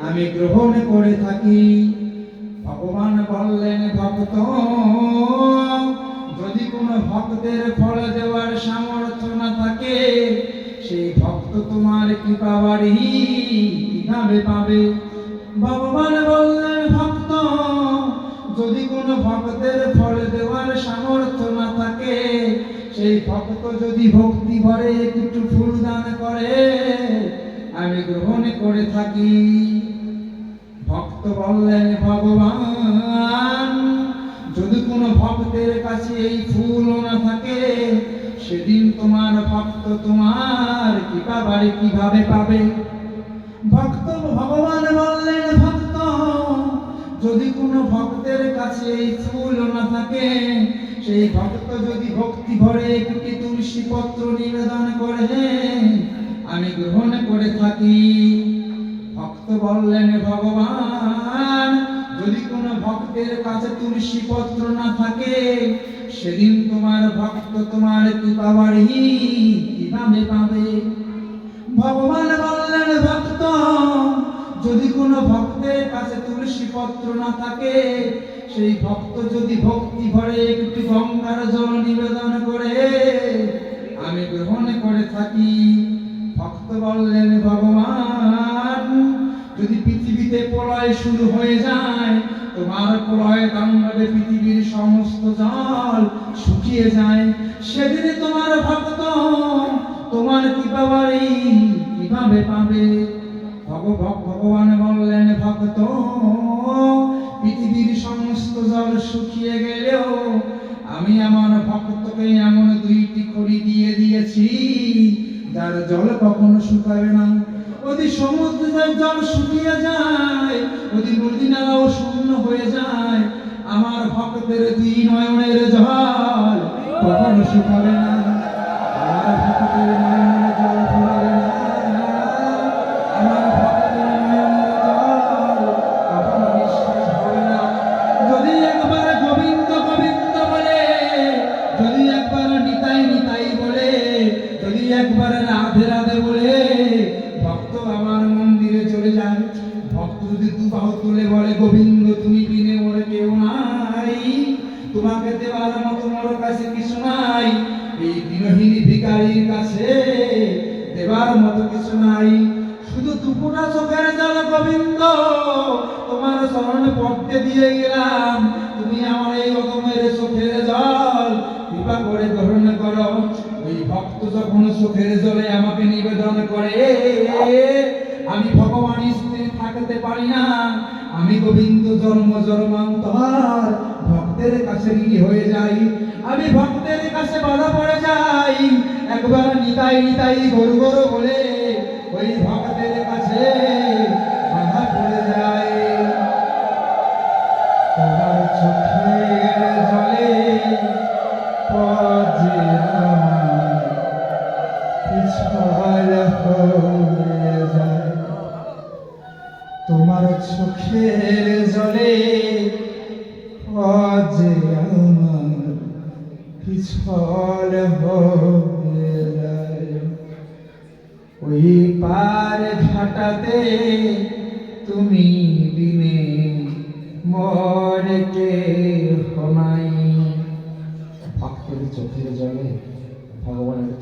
আমি গ্রহণ করে থাকি। ভগবান বললেন, ভক্ত, যদি কোনো ভক্তের ফল দেওয়ার সামর্থ্য না থাকে, সেই ভক্ত তোমার কি পাওয়ারই কীভাবে পাবে? ভগবান বললেন যদি কোনো ভক্তের ফল দেওয়ার সামর্থ্য না থাকে, সেই ভক্ত যদি ভক্তি ভরে একটু ফুল দান করে, আমি গ্রহণ করে থাকি। ভক্ত বললেন, ভগবান, যদি কোনো ভক্তের কাছে এই ফুল না থাকে, সেদিন তোমার ভক্ত তোমার কি পাবারে কীভাবে পাবে? ভক্ত ভগবান ভক্ত যদি কোনো ভক্তের কাছে এই ফুল না থাকে, সেই ভক্ত যদি ভক্তি ভরে একটি তুলসী পত্র নিবেদন করে, আমি গ্রহণ করে থাকি। ভক্ত বললেন, ভগবান, যদি কোনো ভক্তের কাছে তুলসী পত্র না থাকে, সেদিন তোমার ভক্ত তোমার কি পাবারই কীভাবে পাবে? ভগবান বললেন, ভক্ত, যদি কোনো ভক্তের কাছে তুলসী পত্র না থাকে, সেই ভক্ত যদি ভক্তি ভরে একটি গঙ্গার জল নিবেদন করে, আমি গ্রহণ করে থাকি। ভক্ত বললেন, ভগবান, যদি পৃথিবীতে প্রলয় শুরু হয়ে যায়, তোমার প্রলয় তাণ্ডবে পৃথিবীর সমস্ত জল শুকিয়ে যায়। সেদিনে তোমার জল কখনো শুকাবে না। যদি সমুদ্রের জল শুকিয়ে যায় যদি নদী নালাও শূন্য হয়ে যায়। আমার ভক্তের দুই নয়নের জল কখনো শুকাবে না। আমার আমার হবে না। যদি একবার যদি একবার নিতাই নিতাই বলে যদি একবার রাধে রাধে বলে, ভক্ত আমার মন্দিরে চলে যান। ভক্ত যদি দু বাহু তুলে বলে, গোবিন্দ, তুমি বিনে মোর কেউ নাই। তোমাকে দেওয়ার মতো মোর কাছে কিছু নাই। এই দিনহীনী ভিকারির কাছে দেবার মতো কিছু নাই। শুধু দুপুরা চোখের জল গোবিন্দ, তোমার চরণে পড়তে দিয়ে গেলাম। তুমি আমার এই রকমের চোখের জল কৃপা করে ভক্ত যখন চোখের জলে আমাকে নিবেদন করে, আমি ভগবান স্ত্রী থাকতে পারি না। আমি গোবিন্দ জন্ম জন্মান্তর ভক্তের কাছে ঋণী হয়ে যাই। আমি ভক্তের কাছে বাধা পড়ে যাই। একবার নিতাই নিতাই গরু গরু বলে ওই ভক্তের কাছে বাধা পড়ে যায়। তোমার চোখের জলে পথে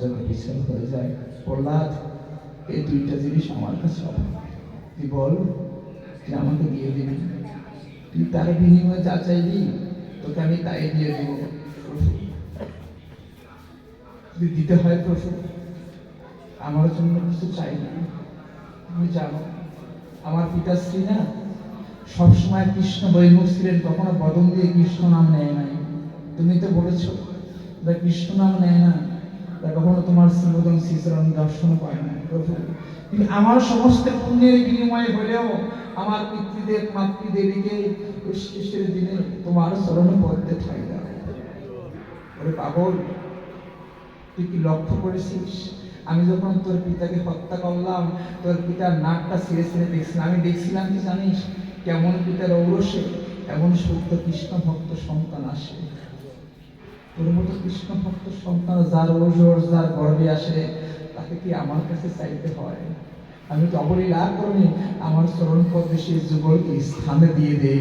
জন্য বিছল হয়ে যায়। প্রহ্লাদ, এই দুইটা জিনিস আমার কাছে তুই বল, তুই আমাকে দিয়ে দিবি? তুই তার বিনিময়ে যা চাইবি, তোকে আমি তাই দিয়ে দিব। যদি দিতে হয় প্রভু, আমার জন্য কিছু চাই না। তুমি জানো, আমার পিতাশ্রী না, সবসময় কৃষ্ণ বৈমুখ ছিলেন, কখনো বদন দিয়ে কৃষ্ণ নাম নেয় নাই। তুমি তো বলেছ কৃষ্ণ নাম নেয় না শ্রীবদন শ্রীচরণ দর্শন পায় না প্রভু। আমার সমস্ত পুণ্যের বিনিময়ে হলেও আমার পিতৃদেব, মাতৃদেবীকে দিনে তোমার স্মরণ পড়তে ঠাই দাও পাগল, তুই কি লক্ষ্য করেছিস? আমি যখন তোর পিতাকে হত্যা করলাম, তোর পিতার নাকটা ছিঁড়ে ছিঁড়ে দেখছিলাম। আমি দেখছিলাম কি জানিস? কেমন পিতার ঔরসে, এমন সত্য কৃষ্ণ ভক্ত সন্তান আসে। তোর মতো কৃষ্ণ ভক্ত সন্তান যার ওজোর যার গর্বে আসে, তাকে কি আমার কাছে চাইতে হয়? আমি তো অবলীলা করে আমার চরণ পদ্মে সেই যুগলকে স্থানে দিয়ে দে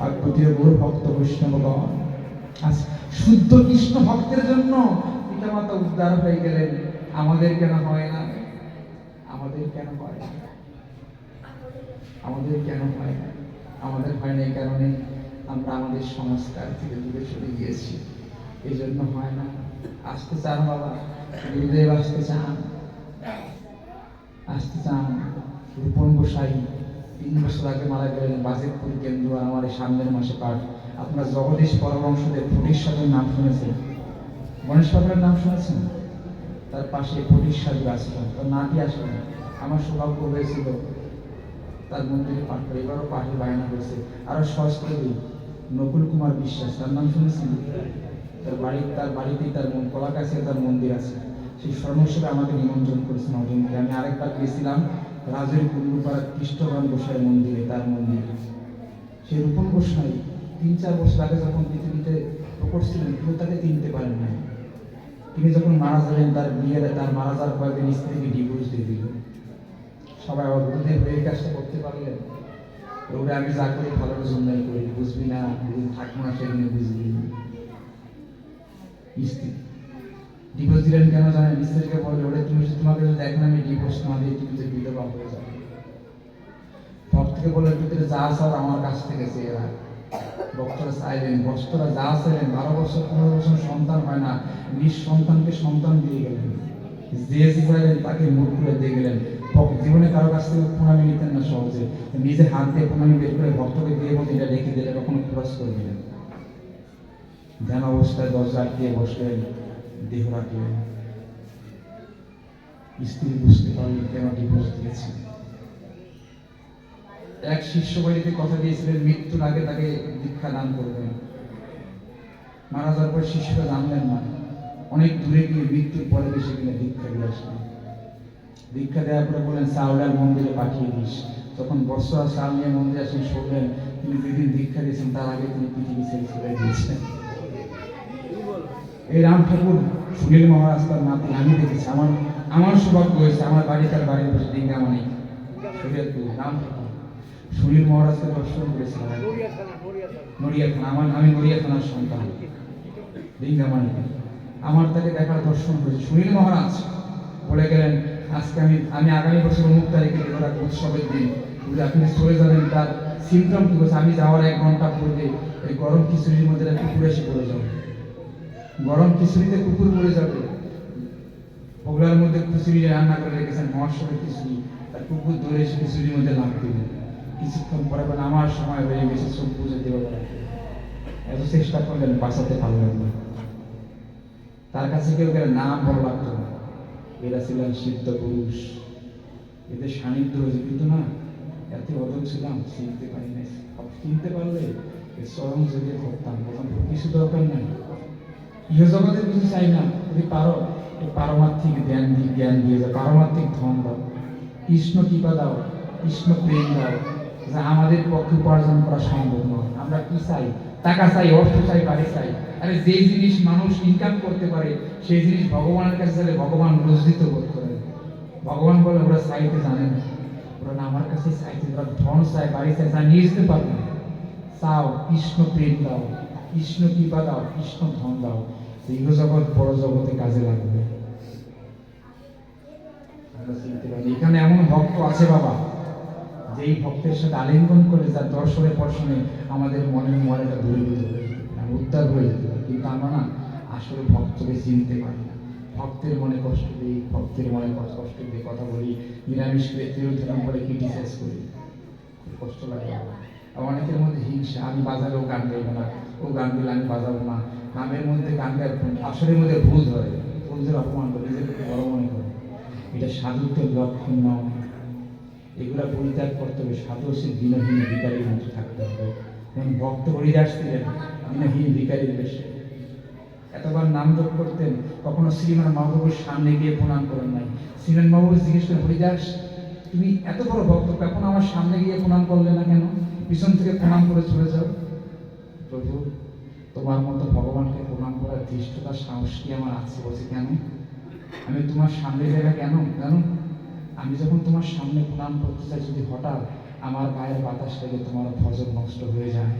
আর প্রতিও গৌর ভক্ত বৈষ্ণবগণ আজ শুদ্ধ কৃষ্ণ ভক্তের জন্য পিতামাতা উদ্ধার হয়ে গেলেন। আমাদের কেন হয় না? আমাদের কেন হয় না? আমাদের কেন হয় না? আমাদের হয় না এই কারণে আমরা আমাদের সংস্কার থেকে দূরে সরে গিয়েছি। এই জন্য হয় না। আসতে চান বাবা। গুরুদেব আসতে চান। আসতে চান। রূপন গোসাই তিন বছর আগে মারা গেলেন বাজিতপুর কেন্দ্র আমার সামনের মাসে পাঠ। আপনার জগদীশ পরবংশদেব ফটিক সাধুর নাম শুনেছেন? গণেশ বাবুর নাম শুনেছেন? তার পাশে সাধু আসলেন তার নাতি আসলেন আমার সৌভাগ্য হয়েছিল তার মন্দিরে পাঠ করে। এবারও পাঠের বায়না হয়েছে আরও সহজ করে দিই নকুল কুমার বিশ্বাস, তার নাম শুনেছেন? তার বাড়ি, তার বাড়িতেই তার কলা কাছে তার মন্দির আছে। সেই স্বর্ণসেবে আমাকে নিমন্ত্রণ করেছেন অজন্কে আমি আরেকবার গিয়েছিলাম রাজের কুণ্ডুপাড়া কৃষ্ণগণ গোসাই মন্দিরে, তার মন্দিরে। সেই রূপন গোসাই তিন চার বছর আগে যখন পৃথিবীতে প্রকট ছিলেন, কেউ তাকে চিনতে পারেন না তিনি যখন মারা যাবেন তার বিয়ের, তার মারা যাওয়ার কয়েকদিন স্ত্রীকে ডিভোর্স দিয়ে দিল সবাই আবার হয়ে কাজটা করতে পারলেন? ওরে আমি যা করি ভালোর জন্যই করি, বুঝবি না? থাকব না বুঝবি। ডিভোর্স দিলেন কেন বলে ওরে তুমি তোমাকে যদি আমি ডিভোর্স না তুমি যে বিধবা হয়ে যাবে। বলে যা চাও আমার কাছ থেকে চেয়ে রাখ ভক্তরা চাইলেন ভক্তরা যা চাইলেন, বারো বছর, পনেরো বছর সন্তান হয় না নিজ সন্তানকে সন্তান দিয়ে গেলেন। যে তাকে মুখ করে দিয়ে গেলেন। জীবনে কারও কাছ থেকে প্রণামী নিতেন না সহজে। নিজে হাত দিয়ে প্রণামী বের করে ভক্তকে দিয়ে বলতে এটা রেখে দিলে কখনো খরচ করে দিলেন ধ্যান অবস্থায় দরজা আটকিয়ে বসলেন, দেহ রাখলেন। স্ত্রী বুঝতে পারলেন কেন ডিভোর্স দিয়েছে। এক শিষ্য বাড়িতে কথা দিয়েছিলেন, মৃত্যুর আগে তাকে দীক্ষা দান করবেন। মারা যাওয়ার পর শিষ্যরা জানলেন না। অনেক দূরে গিয়ে মৃত্যুর পরে দেশে কিনে দীক্ষা দিয়ে আসলেন। দীক্ষা দেওয়ার পরে বললেন চাউলার মন্দিরে পাঠিয়ে দিস। তখন বৎসরা চাল নিয়ে মন্দিরে আসেন, শুনলেন তিনি যেদিন দীক্ষা দিয়েছেন, তার আগে তিনি পৃথিবী ছেড়ে চলে গিয়েছেন। এই রাম ঠাকুর, সুনীল মহারাজ তার নাতি আমি দেখেছি, আমার আমার সৌভাগ্য হয়েছে, আমার বাড়ি তার বাড়ির পাশে ডিঙ্গামানি শরীয়তপুর রাম সুনীল মহারাজকে দর্শন করেছিলাম নড়িয়া থানা, আমার আমি নড়িয়া থানার সন্তান। ডিঙ্গামানি আমার তাকে দেখার দর্শন করেছে। সুনীল মহারাজ বলে গেলেন আজকে আমি আমি আগামী বছর অমুক তারিখে দেবরাত উৎসবের দিন। বলে আপনি চলে যাবেন, তার সিমটম কি বলছে? আমি যাওয়ার এক ঘণ্টা পূর্বে এই গরম খিচুড়ির মধ্যে কুকুর এসে পড়ে যাবে। গরম খিচুড়িতে কুকুর পড়ে যাবে। ওগুলার মধ্যে খিচুড়ি রান্না করে রেখেছেন মহাসবের খিচুড়ি। তার কুকুর ধরে এসে খিচুড়ির মধ্যে লাভ দিল কিছুক্ষণ পরে বলে আমার সময় হয়ে গেছে চোখ বুঝে দেওয়া এত চেষ্টা করলেন বাঁচাতে পারলেন না। তার কাছে কেউ গেলে নাম বড় লাগতো না। এরা ছিলেন সিদ্ধ পুরুষ। এদের সান্নিধ্য হয়েছে, কিন্তু না, এত অদক ছিলাম, চিনতে পারি সব চিনতে পারলে চরম যোগে করতাম তখন কিছু দরকার নাই। ইহ জগতের কিছু চাই না, যদি পারো, এই পারমার্থিক জ্ঞান দিয়ে জ্ঞান দিয়ে যাও পারমার্থিক ধন দাও। কৃষ্ণ কৃপা দাও, কৃষ্ণ প্রেম দাও, যা আমাদের পক্ষে উপার্জন করা সম্ভব নয়। আমরা কি চাই? টাকা চাই, অর্থ চাই, বাড়ি চাই। আরে যে জিনিস মানুষ ইনকাম করতে পারে, সেই জিনিস ভগবানের কাছে চাইলে ভগবান লজ্জিত বোধ করে। ভগবান বলে, ওরা চাইতে জানে না। ওরা আমার কাছে চাইতে ওরা ধন চায় বাড়ি চায় যা নিয়ে যেতে পারবে চাও, কৃষ্ণ প্রেম দাও, কৃষ্ণ কৃপা দাও, কৃষ্ণ ধন দাও। ইহ জগৎ বড় জগতে কাজে লাগবে। এখানে এমন ভক্ত আছে বাবা। যেই ভক্তের সাথে আলিঙ্গন করে যার দর্শনে পর্শনে আমাদের মনের ময়লাটা দূরে হয়ে যেতে পারে, উদ্ধার হয়ে যেতে পারে। কিন্তু আমরা না আসলে ভক্তকে চিনতে পারি না। ভক্তের মনে কষ্ট দিই ভক্তের মনে কষ্ট দিয়ে কথা বলি নিরামিষ তিরোধারণ করে ক্রিটিসাইজ করি। খুব কষ্ট লাগে আমার। অনেকের মধ্যে হিংসা আমি বাজালেও গান গাইবো না ও গান দিলে আমি বাজাবো না। নামের মধ্যে গান গাই আসলের মধ্যে ভুল ধরে ভুলদের অপমান করে নিজেকে বড় মনে করে। এটা সাধুত্বের লক্ষণ নয়। এগুলা পরিত্যাগ করতে হবে। হচ্ছে দিনহীন ভিকারীর মতো থাকতে হবে। যেমন ভক্ত হরিদাস ছিলেন দিনহীন ভিকারীর বেশে। এতবার নাম জপ করতেন, কখনো শ্রীমান মহাপ্রভুর সামনে গিয়ে প্রণাম করেন নাই। শ্রীমান মহাপ্রভু জিজ্ঞেস করেন, হরিদাস, তুমি এত বড় ভক্ত, কখন আমার সামনে গিয়ে প্রণাম করলে না কেন? পিছন থেকে প্রণাম করে চলে যাও। প্রভু, তোমার মতো ভগবানকে প্রণাম করার ধৃষ্টতার সাহস কি আমার আছে বলছে কেন? আমি তোমার সামনে জায়গা কেন? জানো আমি যখন তোমার সামনে প্রণাম করতে চাই, যদি হঠাৎ আমার গায়ের বাতাস লেগে তোমার ফজর নষ্ট হয়ে যায়,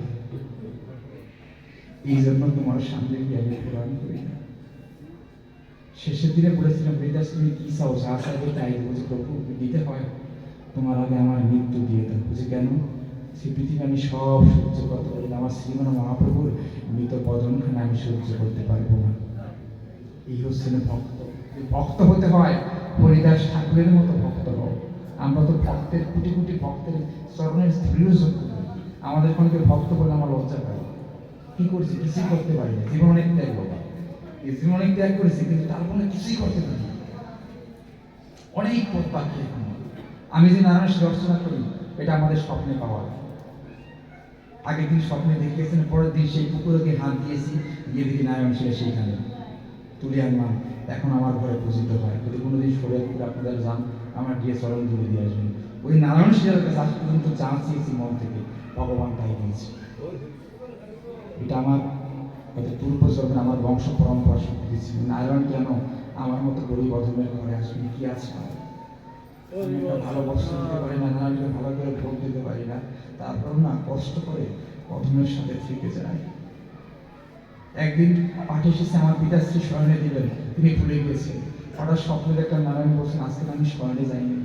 এই জন্য তোমার সামনে গিয়ে আমি প্রণাম করি। শেষের দিনে বলেছিলাম বেদাস তুমি কি চাও? যা চাইবে তাই বলছে প্রভু দিতে হয়। তোমার আগে আমার মৃত্যু দিয়ে দাও। বুঝে কেন? সে পৃথিবী আমি সব সহ্য করতে পারি আমার শ্রীমান মহাপ্রভুর মৃত বদনখানে আমি সহ্য করতে পারব না। এই হচ্ছে ভক্ত। ভক্ত হতে হয়। হরিদাস ঠাকুরের মতো ভক্ত হও। আমরা তো ভক্তের, কোটি কোটি ভক্তের চরণের যোগ্য আমাদের কোনকে ভক্ত বলে আমার লজ্জা পাই কি করছি? কিছুই করতে পারি না। জীবন অনেক ত্যাগ বাবা। এই জীবন অনেক ত্যাগ করেছি, কিন্তু তার ফলে কিছুই করতে পারি অনেক পথ বাকি এখনও। আমি যে নারায়ণ দর্শনা করি, এটা আমাদের স্বপ্নে পাওয়া। আগের দিন স্বপ্নে দেখিয়েছেন, পরের দিন সেই পুকুরকে হাত দিয়েছি, গিয়ে দেখি নারায়ণ ছিল সেইখানে। তুলে আনলাম এখন আমার ঘরে পূজিত হয়। যদি কোনোদিন শরীয়তপুরে আপনাদের যান, আমার গিয়ে চরণ তুলে দিয়ে আসবেন। ওই নারায়ণ শিলার কাছে আজ পর্যন্ত যা চেয়েছি মন থেকে ভগবান তাই দিয়েছে এটা আমার হয়তো পূর্বজন্মের আমার বংশ পরম্পরা শক্তি ছিল নারায়ণ কেন আমার মতো গরিব অধমের ঘরে আসবেন কি আছে? ভালো বস্ত্র দিতে পারি না, নারায়ণকে ভালো করে ভোগ দিতে পারি না। তারপর না কষ্ট করে অধমের সাথে থেকে যায়। একদিন পাঠে এসেছে আমার পিতাশ্রী স্মরণে দিলেন তিনি ভুলে গিয়েছেন। হঠাৎ স্বপ্নে দেখলাম নারায়ণ বলছেন, আজকে আমি স্মরণে যাইনি।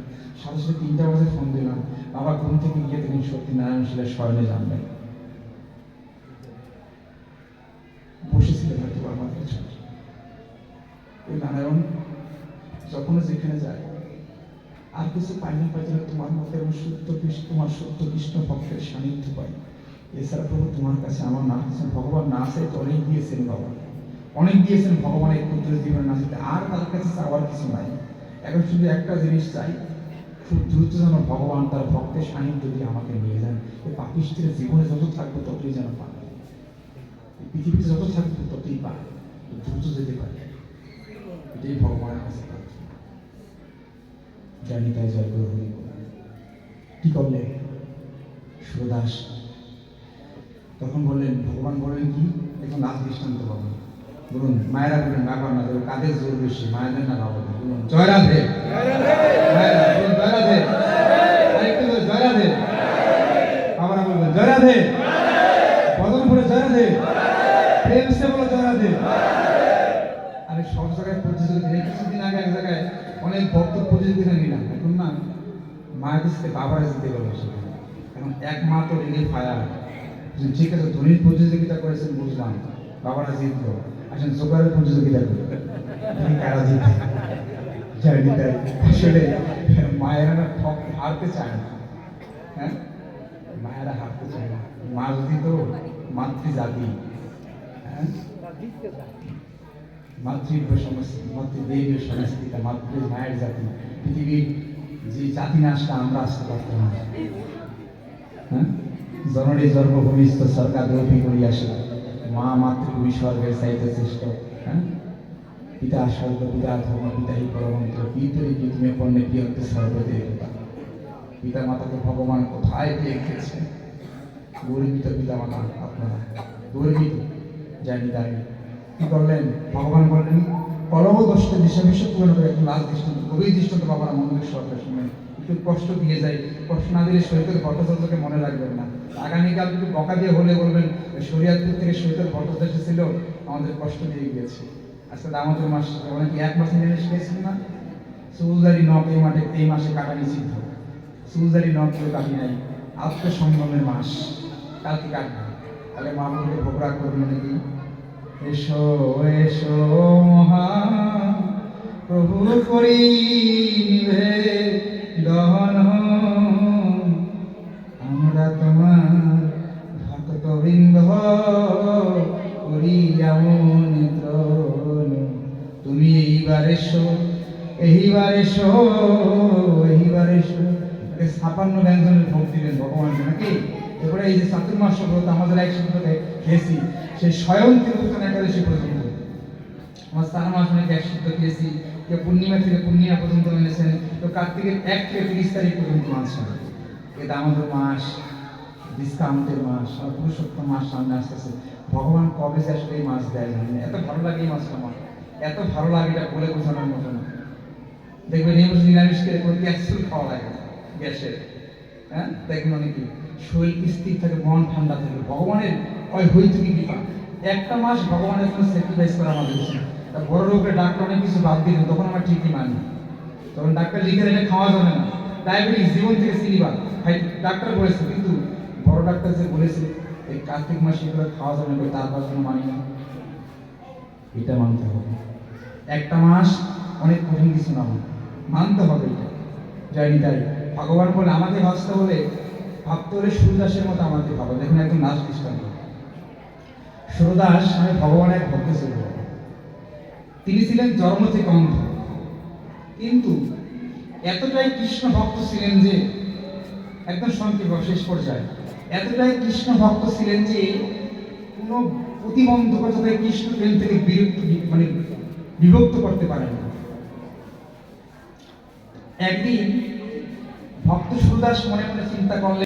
সাথে সাথে তিনটা বাজে ফোন দিলাম। বাবা ঘুম থেকে গিয়ে তিনি সত্যি নারায়ণ শিলের স্মরণে জানলেন বসেছিলেন হয়তো পেছনে। ওই নারায়ণ যখন যেখানে যায়, আর কিছু পাইনি পাই যেন তোমার মতো এবং সত্য কৃষ্ণ, তোমার সত্য কৃষ্ণ পক্ষের সান্নিধ্য পাই এছাড়া প্রভু তোমার কাছে আমার না আছেন ভগবান না আছে অনেক দিয়েছেন বাবা। অনেক দিয়েছেন ভগবান এই ক্ষুদ্র জীবনে না যেতে আর তার কাছে চাওয়ার কিছু নাই। এখন শুধু একটা জিনিস চাই, খুব দ্রুত যেন ভগবান তার ভক্তের সান্নিধ্য দিয়ে আমাকে নিয়ে যান। এই পাপিষ্টের জীবনে যত থাকব ততই যেন এই পৃথিবীতে যত থাকব ততই পাবে দ্রুত যেতে পারে। এটাই ভগবানের কাছে জানি তাই জয় গুরু হরি কি করলেন? সুরদাস। তখন বললেন, ভগবান বললেন কি? এখন লাভ দৃষ্টান্ত পাবেন বলুন মায়েরা বললেন বাবা না দেবে কাদের জোর বেশি? মায়েদের না বাবাদের বলুন জয় রাধে মায়েরা বলুন জয় রাধে আরেকটু বলুন, জয় রাধে বাবারা বলবেন জয় রাধে বদন করে জয় রাধে প্রেম সে বলো জয় রাধে আরে সব জায়গায় প্রতিযোগিতা কিছুদিন আগে এক জায়গায় অনেক ভক্ত প্রতিযোগিতা নিলাম। এখন না মায়ের সাথে বাবারা গেল সেখানে। এখন এক মা তো রেগে ফায়ার। ঠিক আছে ধনীর প্রতিযোগিতা করেছেন বুঝলাম। বাবারা জিতলো। আসেন জোগাড়ের প্রতিযোগিতা করি কারা জিতে জানি তাই আসলে মায়েরা ঠক হারতে চায় না। হ্যাঁ? মায়েরা হারতে চায় না। মা যদি তো মাতৃ জাতি হ্যাঁ মাতৃত্ব সংস্কৃতি মাতৃদেবীর সংস্কৃতি মাতৃ মায়ের জাতি। পৃথিবীর যে জাতি নাশটা আমরা আসতে পারতাম না হ্যাঁ? জননী জন্মভূমিস্থ সরকার দ্রৌপী করি আসে মা মাতৃভূমি স্বর্গের চাইতে চেষ্ট হ্যাঁ? পিতা স্বর্গ, পিতা ধর্ম পিতা হি পরমন্ত্র পিতরি কি তুমি পণ্যে প্রিয়ন্তে সর্বদেবতা। পিতা মাতাকে ভগবান কোথায় পেয়ে গেছে গর্বিত পিতা মাতা আপনারা গর্বিত জানি তাই কি। করলেন? ভগবান বললেন, কলহ দোষটা দিশা বিশ্ব পূরণ করে একটু লাল দৃষ্টান্ত, গভীর দৃষ্টান্ত বাবার মন্দির সরকার সময় একটু কষ্ট দিয়ে যায় কষ্ট না দিলে সৈকত ভট্টাচার্যকে মনে রাখবেন না। আগামীকাল একটু বকা দিয়ে হলে বলবেন শরিয়াতপুর থেকে সৈকত ভট্টাচার্য ছিল, আমাদের কষ্ট দিয়ে গিয়েছে। আজকে দামোদর মাস মানে কি এক মাসে নিয়ে শিখেছিল না? সুলদারি নখ এই মাঠে, এই মাসে কাটা নিষিদ্ধ সুলদারি নখ কেউ কাটি নাই। আত্মসংযমের মাস। কালকে কাটবে। তাহলে মা বলতে ভোগরা করবে নাকি? এসো এসো মহা প্রভু করি নিভে। ব্যঞ্জনের ভোগ দিলেন ভগবানকে নাকি? এরপরে এই যে চাতুর্মাস ব্রত আমাদের এক সপ্তাহে খেয়েছি সেই স্বয়ং তিরুপতন একাদশী পর্যন্ত। আমার চার মাস অনেক এক সপ্তাহ খেয়েছি কেউ পূর্ণিমা থেকে পূর্ণিমা পর্যন্ত এনেছেন তো কার্তিকের এক থেকে তিরিশ তারিখ পর্যন্ত আনছেন এ দামোদর মাস ডিসকাউন্টের মাস, আর পুরুষোত্তম মাস সামনে আসতেছে। ভগবান কবে যে আসলে এই মাছ দেয় জানি। এত ভালো লাগে এই মাছটা আমার। এত ভালো লাগে এটা বলে বোঝানোর মতো না। দেখবেন এই বছর নিরামিষ খেলে কোনো ক্যাপসুল খাওয়া লাগে গ্যাসের। হ্যাঁ? দেখবেন অনেকে শরীর স্থির থাকে, মন ঠান্ডা থাকে। ভগবানের ওই হইতুকি কৃপা একটা মাস ভগবানের জন্য স্যাক্রিফাইস করা আমাদের উচিত বড় রোগের ডাক্তার অনেক কিছু বাদ দিয়ে তখন আমরা ঠিকই মানি। তখন ডাক্তার লিখে এটা খাওয়া যাবে না। ডায়াবেটিস জীবন থেকে ভাই, ডাক্তার বলেছে, কিন্তু বড় ডাক্তার যে বলেছে, এই কার্তিক মাসে এগুলো খাওয়া যাবে না তারপর জন্য মানি না। এটা মানতে হবে। একটা মাস অনেক কঠিন কিছু না মানতে হবে এটা। যাই তাই। ভগবান বলে আমাকে ভাবতে বলে ভাবতে হলে সুরদাসের মতো আমাকে ভাবো দেখুন একদম নাচ দৃষ্টান্ত সুরদাস আমি ভগবানের এক ভক্ত ছিল। তিনি ছিলেন জন্ম থেকে অন্ধ। কিন্তু এতটাই কৃষ্ণ ভক্ত ছিলেন যে, একদম সংক্ষেপ শেষ পর্যায়ে, এতটাই কৃষ্ণ ভক্ত ছিলেন যে, কোনো প্রতিবন্ধকতা তাকে কৃষ্ণ প্রেম থেকে বিরক্ত মানে বিভক্ত করতে পারেন একদিন ভক্ত সুদাস মনে মনে চিন্তা করলেন